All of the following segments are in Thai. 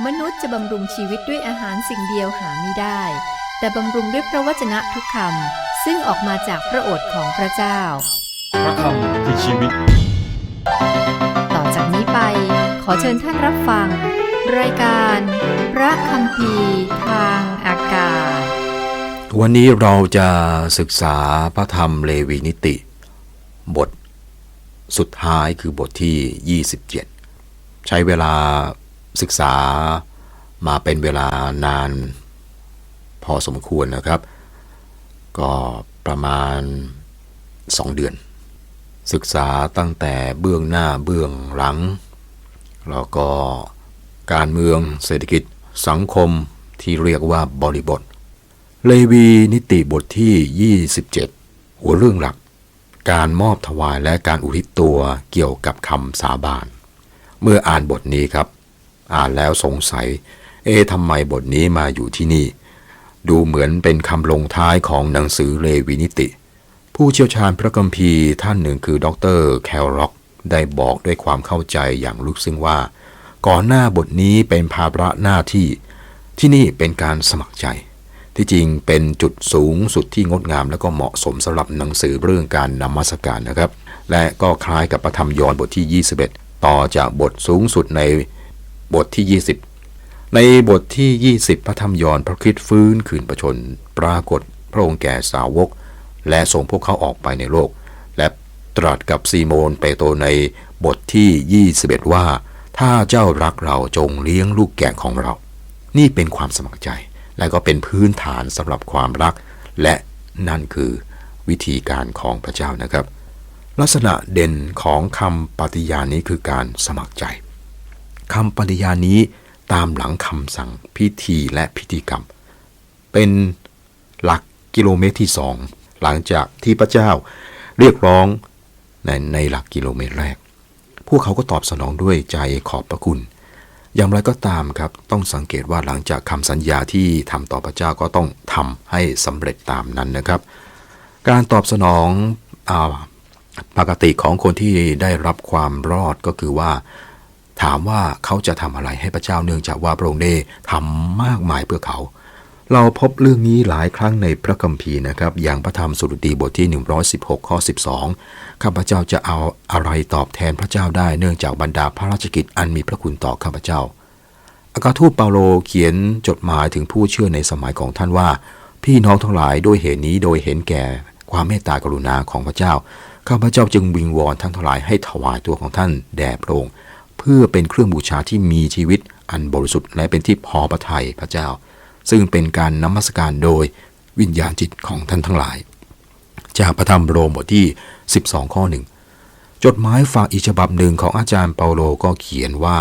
มนุษย์จะบำรุงชีวิตด้วยอาหารสิ่งเดียวหาไม่ได้ แต่บำรุงด้วยพระวจนะทุกคำซึ่งออกมาจากพระโอษฐ์ของพระเจ้า พระคำคือชีวิต ต่อจากนี้ไป ขอเชิญท่านรับฟัง รายการ พระคำพีร์ทางอากาศ วันนี้เราจะศึกษาพระธรรมเลวีนิติ บท สุดท้ายคือบทที่ 27 ใช้เวลา ศึกษามาเป็นเวลานาน พอสมควรนะครับ ก็ประมาณ 2 เดือน ศึกษาตั้งแต่เบื้องหน้าเบื้องหลัง แล้วก็การเมืองเศรษฐกิจสังคมที่เรียกว่าบริบท เลวีนิติบทที่ 27 หัวเรื่องหลัก การมอบถวายและการอุทิศตัวเกี่ยวกับคำสาบาน เมื่ออ่านบทนี้ครับ อ่านแล้วสงสัย เอ๊ะทำไมบทนี้มาอยู่ที่นี่ ดูเหมือนเป็นคำลงท้ายของหนังสือเลวีนิติ ผู้เชี่ยวชาญพระคัมภีร์ท่านหนึ่งคือดรแคลร็อกได้บอกด้วยความเข้าใจอย่างลึกซึ้งว่า ก่อนหน้าบทนี้เป็นภาระหน้าที่ ที่นี่เป็นการสมัครใจ ที่จริงเป็นจุดสูงสุดที่งดงามและก็เหมาะสมสำหรับหนังสือเรื่องการนมัสการนะครับ และก็คล้ายกับพระธรรมยอห์นบทที่ 21 ต่อจากบทสูงสุดใน บทที่ 20 ในบทที่ 20 พระธรรมยอนพระคริสต์ฟื้นคืนประชน ปรากฏพระองค์แก่สาวก และส่งพวกเขาออกไปในโลก และตรัสกับซีโมนเปโตรในบทที่ 21 ว่า ถ้าเจ้ารักเราจงเลี้ยงลูกแกะของเรา นี่เป็นความสมัครใจ และก็เป็นพื้นฐานสำหรับความรัก และนั่นคือวิธีการของพระเจ้านะครับ ลักษณะเด่นของคำปฏิญาณนี้คือการสมัครใจ คำปฏิญาณนี้ตามหลังคำสั่งพิธีและพิธีกรรม เป็นหลักกิโลเมตรที่สองหลังจากที่พระเจ้าเรียกร้องในในหลักกิโลเมตรแรก พวกเขาก็ตอบสนองด้วยใจขอบพระคุณ อย่างไรก็ตามครับ ต้องสังเกตว่าหลังจากคำสัญญาที่ทำต่อพระเจ้าก็ต้องทำให้สำเร็จตามนั้นนะครับ การตอบสนองอปกติของคนที่ได้รับความรอดก็คือว่า ถามว่าเขาจะทำอะไรให้พระเจ้าเนื่องจากว่าพระองค์ได้ทำมากมายเพื่อเขา เราพบเรื่องนี้หลายครั้งในพระคัมภีร์นะครับ อย่างพระธรรมสุรดีบทที่ 116 ข้อ 12 ข้าพเจ้าจะเอาอะไรตอบแทนพระเจ้าได้เนื่องจากบรรดาพระราชกิจอันมีพระคุณต่อข้าพเจ้า อากาทูตเปาโลเขียนจดหมายถึงผู้เชื่อในสมัยของท่านว่า พี่น้องทั้งหลายด้วยเหตุนี้โดยเห็นแก่ความเมตตากรุณาของพระเจ้าข้าพเจ้าจึงวิงวอนท่านทั้งหลายให้ถวายตัวของท่านแด่พระองค์ เพื่อเป็นเครื่องบูชาที่มีชีวิตอันบริสุทธิ์และเป็นที่พอพระทัยพระเจ้า ซึ่งเป็นการนมัสการโดยวิญญาณจิตของท่านทั้งหลาย จากพระธรรมโรมบทที่ 12 ข้อหนึ่งจดหมายฝากอีกฉบับหนึ่งของอาจารย์เปาโลก็เขียนว่า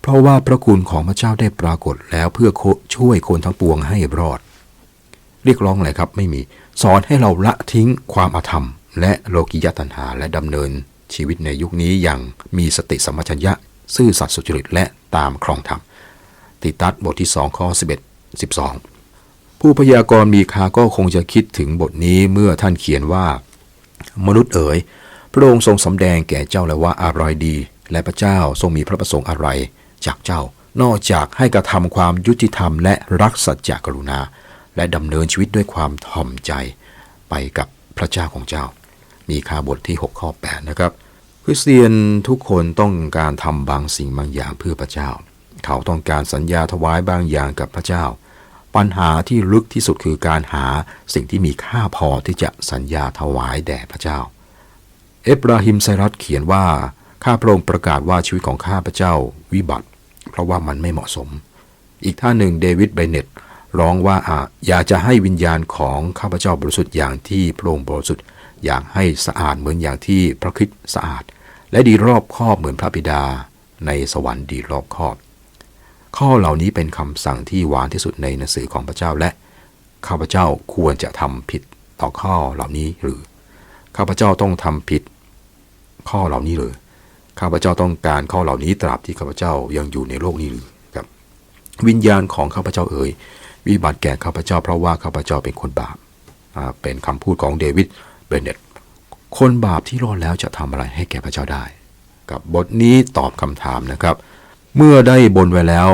เพราะว่าพระคุณของพระเจ้าได้ปรากฏแล้วเพื่อช่วยคนทั้งปวงให้รอด เรียกร้องอะไรครับไม่มี สอนให้เราละทิ้งความอาธรรม และโลกิยตัณหาและดำเนิน ชีวิตในยุคนี้อย่างมีสติสัมปชัญญะ ซื่อสัตย์สุจริตและตามครองธรรมติตัสบทที่2ข้อ11 12 ผู้พยากรณ์มีคาก็คงจะคิดถึงบทนี้เมื่อท่านเขียนว่า มนุษย์เอ๋ยพระองค์ทรงสำแดงแก่เจ้าแล้วว่าอะไรดี และพระเจ้าทรงมีพระประสงค์อะไร จากเจ้า นอกจากให้กระทำความยุติธรรมและรักสัจจกรุณา และดำเนินชีวิตด้วยความถ่อมใจ ไปกับพระเจ้าของเจ้า มีคาบทที่ 6 ข้อ 8 นะครับ คริสเตียนทุกคนต้องการทำบางสิ่งบางอย่างเพื่อพระเจ้า เขาต้องการสัญญาถวายบางอย่างกับพระเจ้า ปัญหาที่ลึกที่สุดคือการหาสิ่งที่มีค่าพอที่จะสัญญาถวายแด่พระเจ้า เอบราฮิมไซรัสเขียนว่าข้าพระองค์ประกาศว่าชีวิตของข้าพระเจ้าวิบัติ เพราะว่ามันไม่เหมาะสม อีกท่านหนึ่งเดวิดไบเน็ตร้องว่าอาอยากจะให้วิญญาณของข้าพเจ้าบริสุทธิ์อย่างที่พระองค์บริสุทธิ์ อยากให้สะอาดเหมือนอย่างที่พระคริสต์สะอาด และดีรอบคอบเหมือนพระบิดา ในสวรรค์ดีรอบคอบ ข้อเหล่านี้เป็นคำสั่งที่หวานที่สุดในหนังสือของพระเจ้าและข้าพเจ้าควรจะทำผิดต่อข้อเหล่านี้หรือ ข้าพเจ้าต้องทำผิด ข้อเหล่านี้หรือข้าพเจ้าต้องการข้อเหล่านี้ตราบที่ข้าพเจ้ายังอยู่ในโลกนี้หรือครับ วิญญาณของข้าพเจ้าเอ๋ยวิบัติแก่ข้าพเจ้าเพราะว่าข้าพเจ้าเป็นคนบาปเป็นคำพูดของเดวิด เบนเนตคนบาปที่รอดแล้วจะทำอะไรให้แก่พระเจ้าได้ กับบทนี้ตอบคำถามนะครับ เมื่อได้บนไว้แล้ว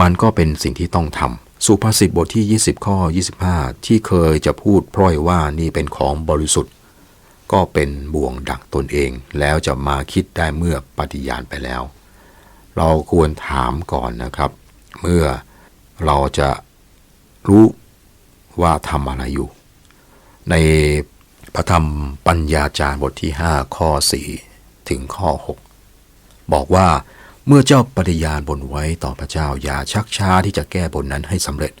มันก็เป็นสิ่งที่ต้องทำสุภาษิตบทที่ 20 ข้อ 25 ที่เคยจะพูดพร่อยว่านี่เป็นของบริสุทธิ์ ก็เป็นบ่วงดักตนเอง แล้วจะมาคิดได้เมื่อปฏิญาณไปแล้ว เราควรถามก่อนนะครับ เมื่อเราจะรู้ว่าทำอะไรอยู่ ใน พระธรรมปัญญาจารย์บทที่ 5 ข้อ 4 ถึงข้อ 6 บอกว่าเมื่อเจ้าปฏิญาณบนไว้ต่อพระเจ้าอย่าชักช้าที่จะแก้บนนั้นให้สำเร็จ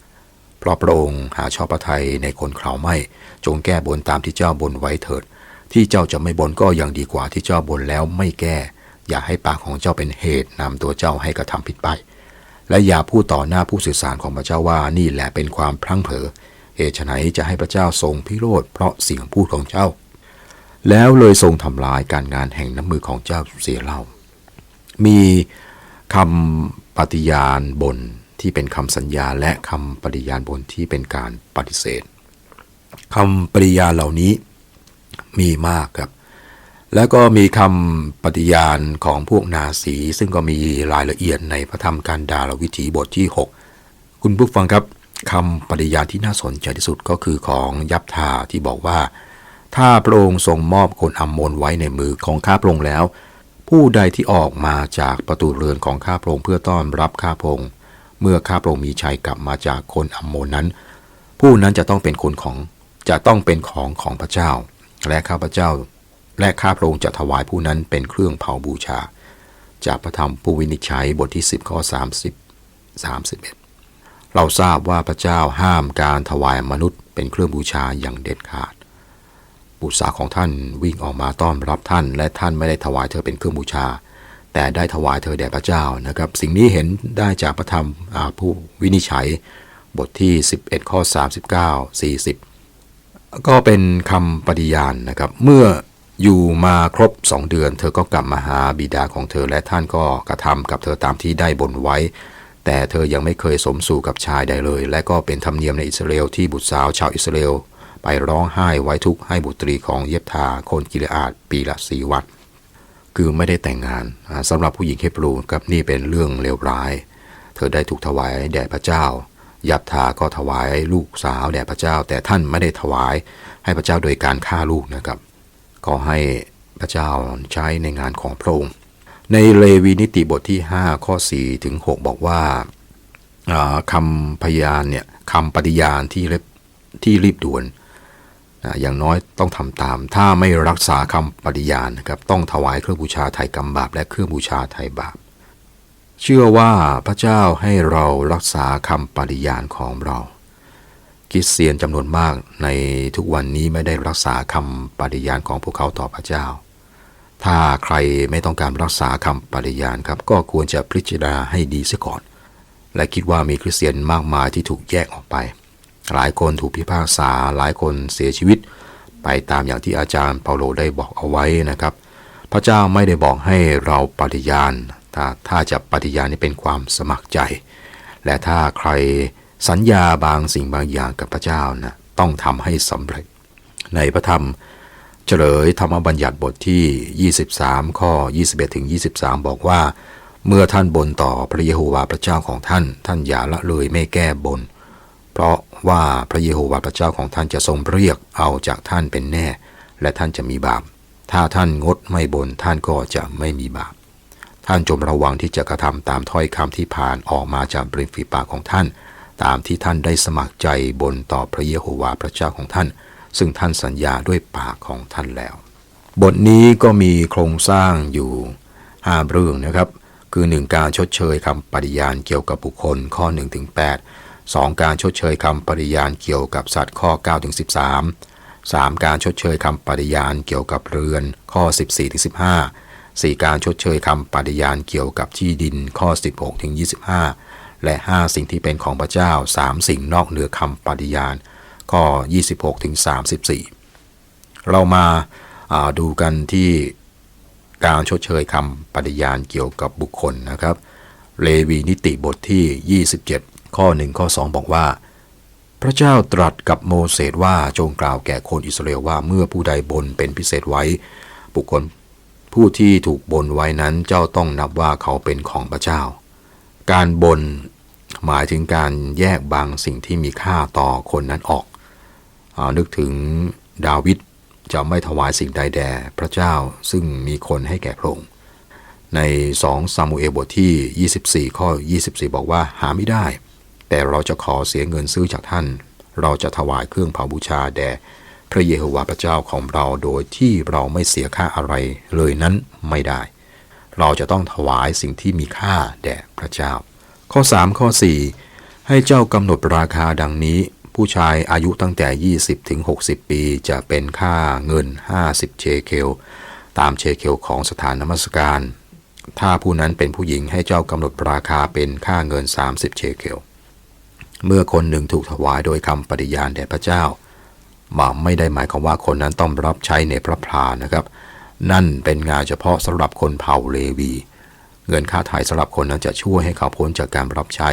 เพราะพระองค์หาชอบพระทัยในคนเขาไม่ จงแก้บนตามที่เจ้าบนไว้เถิด ที่เจ้าจะไม่บนก็ยังดีกว่าที่เจ้าบนแล้วไม่แก้ อย่าให้ปากของเจ้าเป็นเหตุนำตัวเจ้าให้กระทำผิดไป และอย่าพูดต่อหน้าผู้สื่อสารของพระเจ้าว่านี่แหละเป็นความพลั้งเผลอ เหตุไฉนจะให้พระเจ้าทรงพิโรธเพราะเสียงพูดของเจ้า แล้วเลยทรงทำลายการงานแห่งน้ำมือของเจ้าเสียเล่า มีคำปฏิญาณบนที่เป็นคำสัญญาและคำปฏิญาณบนที่เป็นการปฏิเสธคำปฏิญาณเหล่านี้มีมากครับ แล้วก็มีคำปฏิญาณของพวกนาสีซึ่งก็มีรายละเอียดในพระธรรมการดาลวิถีบทที่ 6 คุณผู้ฟังครับ คำปฏิญาณที่น่าสนใจที่สุดก็คือของยับทาที่บอกว่า ถ้าพระองค์ทรงมอบคนอัมโมนไว้ในมือของข้าพระองค์แล้ว ผู้ใดที่ออกมาจากประตูเรือนของข้าพระองค์เพื่อต้อนรับข้าพระองค์เมื่อข้าพระองค์มีชัยกลับมาจากคนอัมโมนนั้น ผู้นั้นจะต้องเป็นคนของจะต้องเป็นของของพระเจ้า และข้าพระเจ้า และข้าพระองค์จะถวายผู้นั้นเป็นเครื่องเผาบูชา จากพระธรรมผู้วินิจฉัยบทที่ 10 ข้อ 30 31 เราทราบว่าพระเจ้าห้ามการถวายมนุษย์เป็นเครื่องบูชาอย่างเด็ดขาด บุตรสาวของท่านวิ่งออกมาต้อนรับท่าน และท่านไม่ได้ถวายเธอเป็นเครื่องบูชา แต่ได้ถวายเธอแด่พระเจ้านะครับ สิ่งนี้เห็นได้จากพระธรรมผู้วินิจฉัย บทที่ 11 ข้อ 39 40 ก็เป็นคำปฏิญาณนะครับ เมื่ออยู่มาครบสองเดือน เธอก็กลับมาหาบิดาของเธอและท่านก็กระทำกับเธอตามที่ได้บนไว้ แต่เธอยังไม่เคยสมสู่กับชายใดเลย และก็เป็นธรรมเนียมในอิสราเอลที่บุตรสาวชาวอิสราเอลไปร้องไห้ไว้ทุกข์ให้บุตรีของเยบทาคนกิเลอาดปีละสีวัดคือไม่ได้แต่งงานอ่าสำหรับผู้หญิงเฮบรูกับนี่เป็นเรื่องเลวร้าย เธอได้ถูกถวายแด่พระเจ้ายับทาก็ถวายลูกสาวแด่พระเจ้า แต่ท่านไม่ได้ถวายให้พระเจ้าโดยการฆ่าลูกนะครับ ก็ให้พระเจ้าใช้ในงานของพระองค์ ในเลวีนิติบทที่ 5 ข้อ4ถึง6บอกว่าคำพยานเนี่ยคำปฏิญาณที่เรีบที่รีบด่วนอย่างน้อยต้องทำตาม ถ้าไม่รักษาคำปฏิญาณนะครับต้องถวายเครื่องบูชาไถ่กรรมบาปและเครื่องบูชาไถ่บาป เชื่อว่าพระเจ้าให้เรารักษาคำปฏิญาณของเราคริสเตียนจำนวนมากในทุกวันนี้ไม่ได้รักษาคำปฏิญาณของพวกเขาต่อพระเจ้า ถ้าใครไม่ต้องการรักษาคำปฏิญาณครับ ก็ควรจะพิจารณาให้ดีเสียก่อน และคิดว่ามีคริสเตียนมากมายที่ถูกแยกออกไป หลายคนถูกพิพากษา หลายคนเสียชีวิต ไปตามอย่างที่อาจารย์เปาโลได้บอกเอาไว้นะครับ พระเจ้าไม่ได้บอกให้เราปฏิญาณถ้าถ้าจะปฏิญาณนี่เป็นความสมัครใจ และถ้าใครสัญญาบางสิ่งบางอย่างกับพระเจ้านะต้องทำให้สำเร็จ ในพระธรรม เฉลยธรรมบัญญัติบทที่ 23 ข้อ 21ถึง23 บอกว่า เมื่อท่านบนต่อพระเยโฮวาห์พระเจ้าของท่าน ท่านอย่าละเลยไม่แก้บน เพราะว่าพระเยโฮวาห์พระเจ้าของท่านจะทรงเรียกเอาจากท่านเป็นแน่ และท่านจะมีบาป ถ้าท่านงดไม่บนท่านก็จะไม่มีบาป ท่านจงระวังที่จะกระทำตามถ้อยคำที่ผ่านออกมาจากบริฝีปากของท่าน ตามที่ท่านได้สมัครใจบนต่อพระเยโฮวาห์พระเจ้าของท่าน ซึ่งท่านสัญญาด้วยปากของท่านแล้ว บทนี้ก็มีโครงสร้างอยู่ห้าเรื่องนะครับ คือ 1 การชดเชยคำปฏิญาณเกี่ยวกับบุคคลข้อ1ถึง8 2 การชดเชยคำปฏิญาณเกี่ยวกับสัตว์ข้อ9ถึง13 3 การชดเชยคำปฏิญาณเกี่ยวกับเรือนข้อ 14ถึง15 4 การชดเชยคำปฏิญาณเกี่ยวกับที่ดินข้อ 16ถึง25 และ 5 สิ่งที่เป็นของพระเจ้า 3 สิ่งนอกเหนือคำปฏิญาณ ข้อ 26ถึง34 เรามาาดูกันที่การชดเชยคำปฏิญาณเกี่ยวกับบุคคลนะครับ เลวีนิติบทที่ 27 ข้อ 1 ข้อ 2 บอกว่า พระเจ้าตรัสกับโมเสสว่าจงกล่าวแก่คนอิสราเอลว่าเมื่อผู้ใดบนเป็นพิเศษไว้ บุคคลผู้ที่ถูกบนไว้นั้นเจ้าต้องนับว่าเขาเป็นของพระเจ้า การบนหมายถึงการแยกบางสิ่งที่มีค่าต่อคนนั้นออก นึกถึงดาวิดจะไม่ถวายสิ่งใดแด่พระเจ้าซึ่งมีคนให้แก่พระองค์ใน 2 ซามูเอลบทที่ 24 ข้อ 24 บอกว่าหาไม่ได้ แต่เราจะขอเสียเงินซื้อจากท่าน เราจะถวายเครื่องเผาบูชาแด่พระเยโฮวาห์พระเจ้าของเราโดยที่เราไม่เสียค่าอะไรเลยนั้นไม่ได้ เราจะต้องถวายสิ่งที่มีค่าแด่พระเจ้า ข้อ 3 ข้อ 4 ให้เจ้ากำหนดราคาดังนี้ ผู้ชายอายุตั้งแต่ 20 ถึง 60 ปี จะเป็นค่าเงิน 50 เชเคล ตามเชเคลของสถานนมัสการ ถ้าผู้นั้นเป็นผู้หญิงให้เจ้ากำหนดราคาเป็นค่าเงิน 30 เชเคล เมื่อคนหนึ่งถูกถวายโดยคำปฏิญาณแด่พระเจ้ามาไม่ได้หมายความว่าคนนั้นต้องรับใช้ในพระพลานะครับ นั่นเป็นงานเฉพาะสำหรับคนเผ่าเลวี เงินค่าไถ่สำหรับคนนั้นจะช่วยให้เขาพ้นจากการรับใช้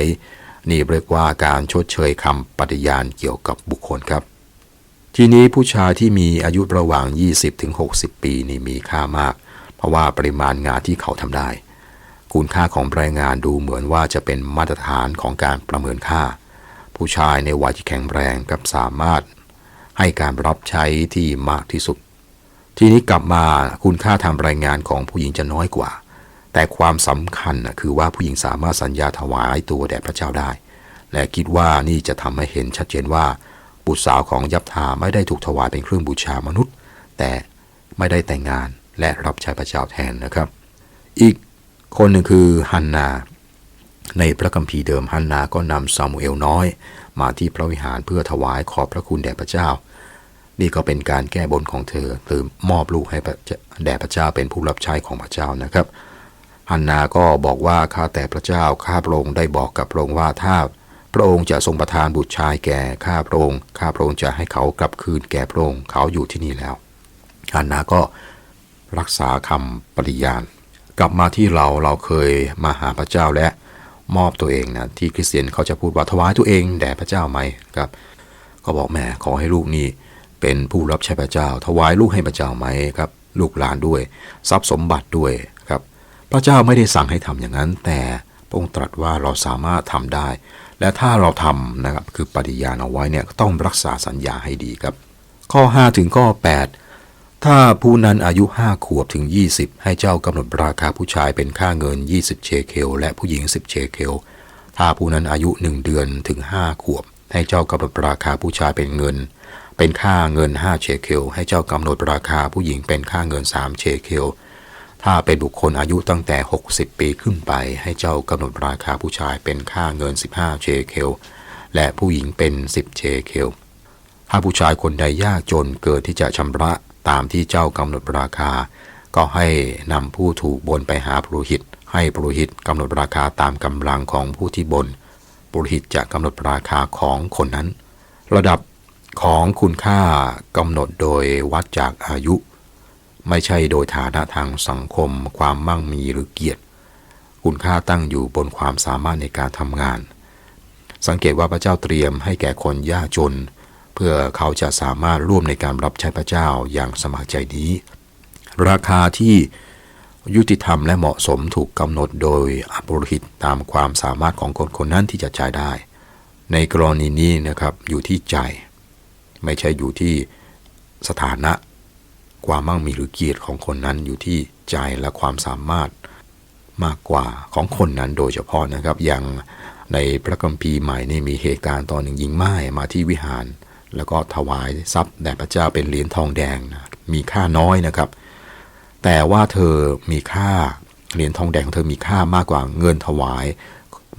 นี่เรียกว่าการชดเชยคำปฏิญาณเกี่ยวกับบุคคลครับ ทีนี้ผู้ชายที่มีอายุระหว่าง 20ถึง60 ปีนี่มีค่ามาก เพราะว่าปริมาณงานที่เขาทำได้ คุณค่าของแรงงานดูเหมือนว่าจะเป็นมาตรฐานของการประเมินค่า ผู้ชายในวัยที่แข็งแรงกับสามารถ ให้การรับใช้ที่มากที่สุด ทีนี้กลับมาคุณค่าทางแรงงานของผู้หญิงจะน้อยกว่า แต่ความสำคัญนะคือว่าผู้หญิงสามารถสัญญาถวายตัวแด่พระเจ้าได้ และคิดว่านี่จะทำให้เห็นชัดเจนว่า บุตรสาวของยับทาไม่ได้ถูกถวายเป็นเครื่องบูชามนุษย์ แต่ไม่ได้แต่งงานและรับใช้พระเจ้าแทนนะครับ อีกคนหนึ่งคือฮันนา ในพระคัมภีร์เดิมฮันนาก็นำซามูเอลน้อย มาที่พระวิหารเพื่อถวายขอบพระคุณแด่พระเจ้า นี่ก็เป็นการแก้บนของเธอหรือมอบลูกให้แด่พระเจ้าเป็นผู้รับใช้ของพระเจ้านะครับ ฮันนาก็บอกว่าข้าแต่พระเจ้าข้าพระองค์ได้บอกกับพระองค์ว่าถ้าพระองค์จะทรงประทานบุตรชายแก่ข้าพระองค์ข้าพระองค์จะให้เขากลับคืนแก่พระองค์เขาอยู่ที่นี่แล้วฮันนาก็รักษาคำปฏิญาณ กลับมาที่เราเราเคยมาหาพระเจ้าและมอบตัวเองนะที่คริสเตียนเขาจะพูดว่าถวายตัวเองแด่พระเจ้าไหมครับ ก็บอกแม่ขอให้ลูกนี่เป็นผู้รับใช้พระเจ้า ถวายลูกให้พระเจ้าไหมครับ ลูกหลานด้วย ทรัพย์สมบัติด้วย พระเจ้าไม่ได้สั่งให้ทำอย่างนั้น แต่พระองค์ตรัสว่าเราสามารถทำได้ และถ้าเราทำนะครับคือปฏิญาณเอาไว้เนี่ยต้องรักษาสัญญาให้ดีครับ ข้อ 5 ถึงข้อ 8 ถ้าผู้นั้นอายุ5ขวบถึง 20 ให้เจ้ากำหนดราคาผู้ชายเป็นค่าเงิน 20 เชเคลและผู้หญิง 10 เชเคลถ้าผู้นั้นอายุ 1 เดือนถึง 5 ขวบ ให้เจ้ากำหนดราคาผู้ชายเป็นเงิน เป็นค่าเงิน 5 เชเคลให้เจ้ากำหนดราคาผู้หญิงเป็นค่าเงิน 3 เชเคล ถ้าเป็นบุคคลอายุตั้งแต่ 60 ปีขึ้นไป ให้เจ้ากำหนดราคาผู้ชายเป็นค่าเงิน 15 เชเคล และผู้หญิงเป็น 10 เชเคล ถ้าผู้ชายคนใดยากจนเกิดที่จะชำระตามที่เจ้ากำหนดราคา ก็ให้นำผู้ถูกบนไปหาปุโรหิต ให้ปุโรหิตกำหนดราคาตามกำลังของผู้ที่บนปุโรหิตจะกำหนดราคาของคนนั้น ระดับของคุณค่ากำหนดโดยวัดจากอายุ ไม่ใช่โดยฐานะทางสังคม ความมั่งมีหรือเกียรติ คุณค่าตั้งอยู่บนความสามารถในการทำงาน สังเกตว่าพระเจ้าเตรียมให้แก่คนยากจน เพื่อเขาจะสามารถร่วมในการรับใช้พระเจ้าอย่างสมัครใจนี้ ราคาที่ยุติธรรมและเหมาะสมถูกกำหนดโดยอัปโรหิตตามความสามารถของคนคนนั้นที่จะจ่ายได้ ในกรณีนี้นะครับอยู่ที่ใจ ไม่ใช่อยู่ที่สถานะ ความมั่งมีหรือเกียรติของคนนั้นอยู่ที่ใจและความสามารถมากกว่าของคนนั้นโดยเฉพาะนะครับ อย่างในพระคัมภีร์ใหม่นี่มีเหตุการณ์ตอนหนึ่งหญิงไม้มาที่วิหาร แล้วก็ถวายทรัพย์แด่พระเจ้าเป็นเหรียญทองแดงนะมีค่าน้อยนะครับ แต่ว่าเธอมีค่าเหรียญทองแดงของเธอมีค่ามากกว่าเงินถวาย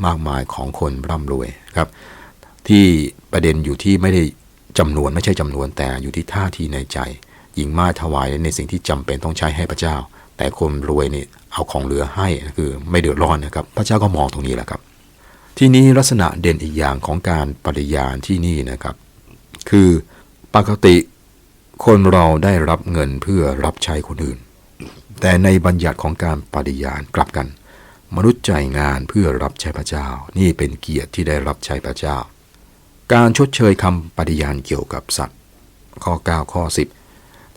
มากมายของคนร่ำรวยครับ ที่ประเด็นอยู่ที่ไม่ได้จำนวนไม่ใช่จำนวนแต่อยู่ที่ท่าทีในใจ หญิงไม้ถวายในสิ่งที่จำเป็นต้องใช้ให้พระเจ้า แต่คนรวยนี่เอาของเหลือให้คือไม่เดือดร้อนนะครับ พระเจ้าก็มองตรงนี้แหละครับ ที่นี้ลักษณะเด่นอีกอย่างของการปฏิญาณที่นี่นะครับ คือปกติคนเราได้รับเงินเพื่อรับใช้คนอื่น แต่ในบัญญัติของการปฏิญาณกลับกัน มนุษย์จ่ายงานเพื่อรับใช้พระเจ้า นี่เป็นเกียรติที่ได้รับใช้พระเจ้า การชดเชยคำปฏิญาณเกี่ยวกับสัตว์ ข้อ 9 ข้อ 10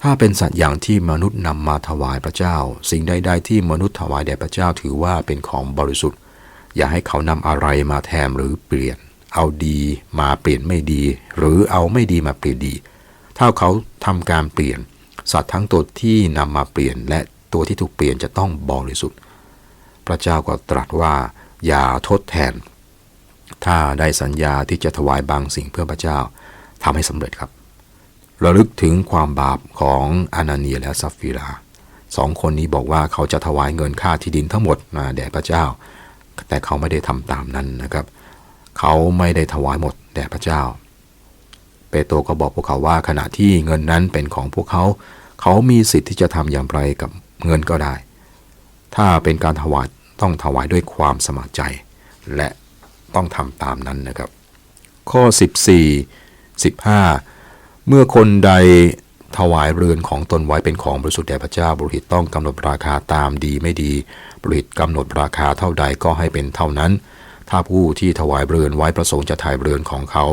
ถ้าเป็นสัตว์อย่างที่มนุษย์นำมาถวายพระเจ้า สิ่งใด ๆ ที่มนุษย์ถวายแด่พระเจ้าถือว่าเป็นของบริสุทธิ์ อย่าให้เขานำอะไรมาแทนหรือเปลี่ยน เอาดีมาเปลี่ยนไม่ดี หรือเอาไม่ดีมาเปลี่ยนดี ถ้าเขาทำการเปลี่ยน สัตว์ทั้งตัวที่นำมาเปลี่ยน และตัวที่ถูกเปลี่ยนจะต้องบริสุทธิ์ พระเจ้าก็ตรัสว่า อย่าทดแทน ถ้าได้สัญญาที่จะถวายบางสิ่งเพื่อพระเจ้าทำให้สำเร็จครับ ระลึกถึงความบาปของอานาเนียและซัฟฟิราสองคนนี้บอกว่าเขาจะถวายเงินค่าที่ดินทั้งหมดมาแด่พระเจ้า แต่เขาไม่ได้ทำตามนั้นนะครับ เขาไม่ได้ถวายหมดแด่พระเจ้า เปโตรก็บอกพวกเขาว่าขณะที่เงินนั้นเป็นของพวกเขา เขามีสิทธิ์ที่จะทำอย่างไรกับเงินก็ได้ ถ้าเป็นการถวายต้องถวายด้วยความสมัครใจ และต้องทำตามนั้นนะครับ ข้อ 14 15 เมื่อคนใดถวายเรือนของตนไว้เป็นของบริสุทธิ์แด่พระเจ้าบริหิตต้องกำหนดราคาตามดีไม่ดีบริหิตกำหนดราคาเท่าใดก็ให้เป็นเท่านั้น ถ้าผู้ที่ถวายเรือนไว้ประสงค์จะถ่ายเรือนของเขา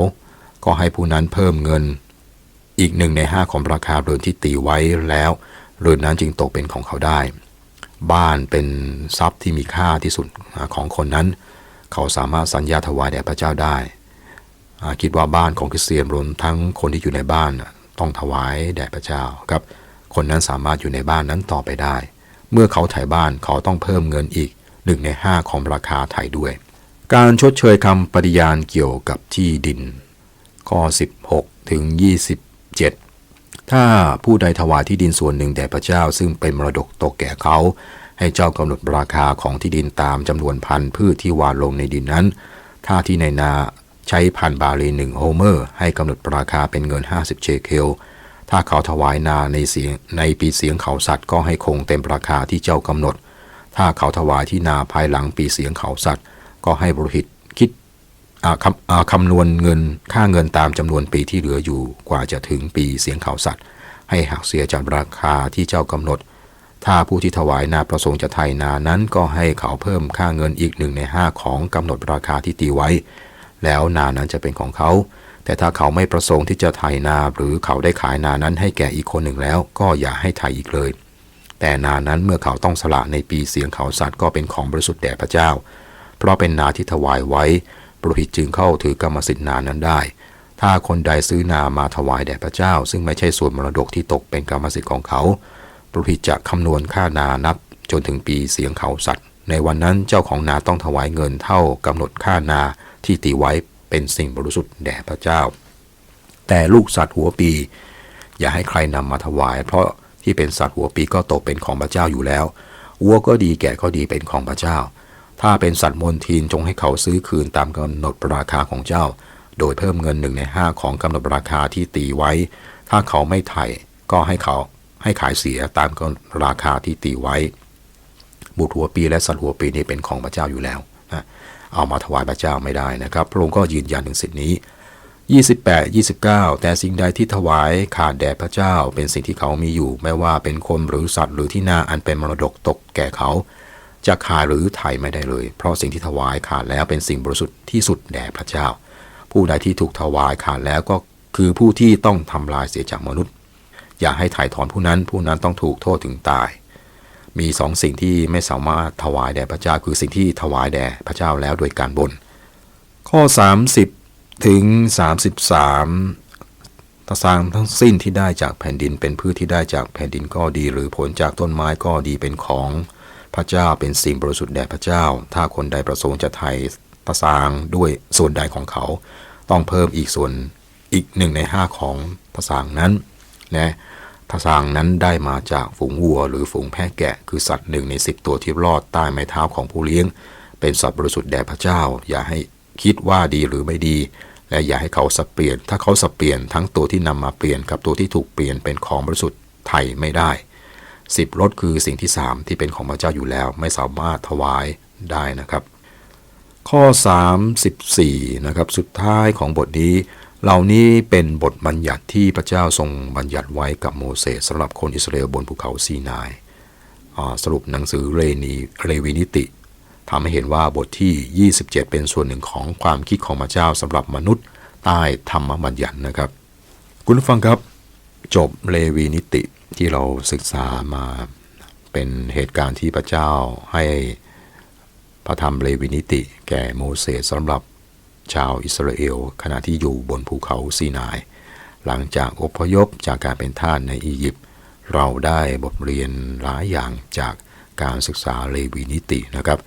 ก็ให้ผู้นั้นเพิ่มเงิน อีกหนึ่งในห้าของราคาเรือนที่ตีไว้แล้วเรือนนั้นจึงตกเป็นของเขาได้ บ้านเป็นทรัพย์ที่มีค่าที่สุดของคนนั้น เขาสามารถสัญญาถวายแด่พระเจ้าได้ คิดว่าบ้านของคริสเตียนรวมทั้งคนที่อยู่ในบ้านต้องถวายแด่พระเจ้าครับ คนนั้นสามารถอยู่ในบ้านนั้นต่อไปได้ เมื่อเขาถ่ายบ้านเขาต้องเพิ่มเงินอีกหนึ่งในห้าของราคาถ่ายด้วย การชดเชยคำปฏิญาณเกี่ยวกับที่ดิน ข้อ 16 ถึง 27 ถ้าผู้ใดถวายที่ดินส่วนหนึ่งแด่พระเจ้า ซึ่งเป็นมรดกตกแก่เขาให้เจ้ากำหนดราคาของที่ดินตามจำนวนพันธุ์พืชที่หวานลงในดินนั้น ถ้าที่ในนา ใช้พันบาลีหนึ่งโฮเมอร์ ให้กำหนดราคาเป็นเงิน 50 เชเคล ถ้าเขาถวายนาในเสียงในปีเสียงเขาสัตว์ก็ให้คงเต็มราคาที่เจ้ากำหนด ถ้าเขาถวายที่นาภายหลังปีเสียงเขาสัตว์ ก็ให้บริหิตคิดคำคำนวณเงินค่าเงินตามจำนวนปีที่เหลืออยู่กว่าจะถึงปีเสียงเขาสัตว์ ให้หักเสียจากราคาที่เจ้ากำหนด ถ้าผู้ที่ถวายนาประสงค์จะไถนานั้นก็ให้เขาเพิ่มค่าเงินอีกหนึ่งในห้าของกำหนดราคาที่ตีไว้ แล้วนานั้นจะเป็นของเขา แต่ถ้าเขาไม่ประสงค์ที่จะไถนาหรือเขาได้ขายนานั้นให้แก่อีกคนหนึ่งแล้ว ก็อย่าให้ไถอีกเลย แต่นานั้นเมื่อเขาต้องสละในปีเสียงเขาสัตว์ก็เป็นของบริสุทธิ์แด่พระเจ้า เพราะเป็นนาที่ถวายไว้ปรหิตจึงเข้าถือกรรมสิทธินานั้นได้ ถ้าคนใดซื้อนามาถวายแด่พระเจ้า ซึ่งไม่ใช่ส่วนมรดกที่ตกเป็นกรรมสิทธิ์ของเขาปรหิตจะคำนวณค่านานับจนถึงปีเสียงเขาสัตว์ ในวันนั้นเจ้าของนาต้องถวายเงินเท่ากำหนดค่านา ที่ตีไว้เป็นสิ่งบริสุทธิ์แด่พระเจ้า แต่ลูกสัตว์หัวปี อย่าให้ใครนำมาถวาย เพราะที่เป็นสัตว์หัวปีก็ตกเป็นของพระเจ้าอยู่แล้ววัวก็ดีแกะก็ดีเป็นของพระเจ้า ถ้าเป็นสัตว์มนทินจงให้เขาซื้อคืนตามกำหนดราคาของเจ้า โดยเพิ่มเงินหนึ่งในห้าของกำหนดราคาที่ตีไว้ ถ้าเขาไม่ไถ่ก็ให้เขาให้ขายเสียตามกำหนดราคาที่ตีไว้บุตรหัวปีและสัตว์หัวปีนี่เป็นของพระเจ้าอยู่แล้ว เอามาถวายพระเจ้าไม่ได้นะครับ พระองค์ก็ยืนยันถึงสิทธินี้ 28 29 แต่สิ่งใดที่ถวายขาดแด่พระเจ้า เป็นสิ่งที่เขามีอยู่ ไม่ว่าเป็นคนหรือสัตว์หรือที่นาอันเป็นมรดกตกแก่เขา จะขายหรือไถ่ไม่ได้เลย เพราะสิ่งที่ถวายขาดแล้วเป็นสิ่งบริสุทธิ์ที่สุดแด่พระเจ้า ผู้ใดที่ถูกถวายขาดแล้วก็คือผู้ที่ต้องทำลายเสียจากมนุษย์ อย่าให้ถ่ายถอนผู้นั้นผู้นั้นต้องถูกโทษถึงตาย มีสองสิ่งที่ไม่สามารถถวายแด่พระเจ้าคือสิ่งที่ถวายแด่พระเจ้าแล้วโดยการบน ข้อ 30 ถึง 33ตสางทั้งสิ้นที่ได้จากแผ่นดินเป็นพืชที่ได้จากแผ่นดินก็ดี หรือผลจากต้นไม้ก็ดีเป็นของพระเจ้าเป็นสิ่งบริสุทธิ์แด่พระเจ้า ถ้าคนใดประสงค์จะไถ่ตสางด้วยส่วนใดของเขา ต้องเพิ่มอีกส่วนอีกหนึ่งในห้าของตสางนั้นนะ ทสางนั้นได้มาจากฝูงวัวหรือฝูงแพะแกะ คือสัตว์หนึ่งในสิบตัวที่รอดใต้ไม้เท้าของผู้เลี้ยง เป็นสัตว์บริสุทธิ์แด่พระเจ้า อย่าให้คิดว่าดีหรือไม่ดี และอย่าให้เขาสับเปลี่ยน ถ้าเขาสับเปลี่ยนทั้งตัวที่นำมาเปลี่ยนกับตัวที่ถูกเปลี่ยนเป็นของบริสุทธิ์ไทยไม่ได้สิบรถคือสิ่งที่สามที่เป็นของพระเจ้าอยู่แล้วไม่สามารถถวายได้นะครับ ข้อ 34นะครับสุดท้ายของบทนี้ เหล่านี้เป็นบทบัญญัติที่พระเจ้าทรงบัญญัติไว้กับโมเสสสำหรับคนอิสราเอลบนภูเขาซีนายสรุปหนังสือเรนีเรวินิติทำให้เห็นว่าบทที่ 27 เป็นส่วนหนึ่งของความคิดของพระเจ้าสำหรับมนุษย์ใต้ธรรมบัญญัตินะครับ คุณฟังครับ จบเลวีนิติที่เราศึกษามาเป็นเหตุการณ์ที่พระเจ้าให้พระธรรมเลวีนิติ แก่โมเสสสำหรับ ชาวอิสราเอล ขณะที่อยู่บนภูเขาซีนาย หลังจากอพยพจากการเป็นทาสในอียิปต์เราได้บทเรียนหลายอย่างจากการศึกษาเลวีนิตินะครับ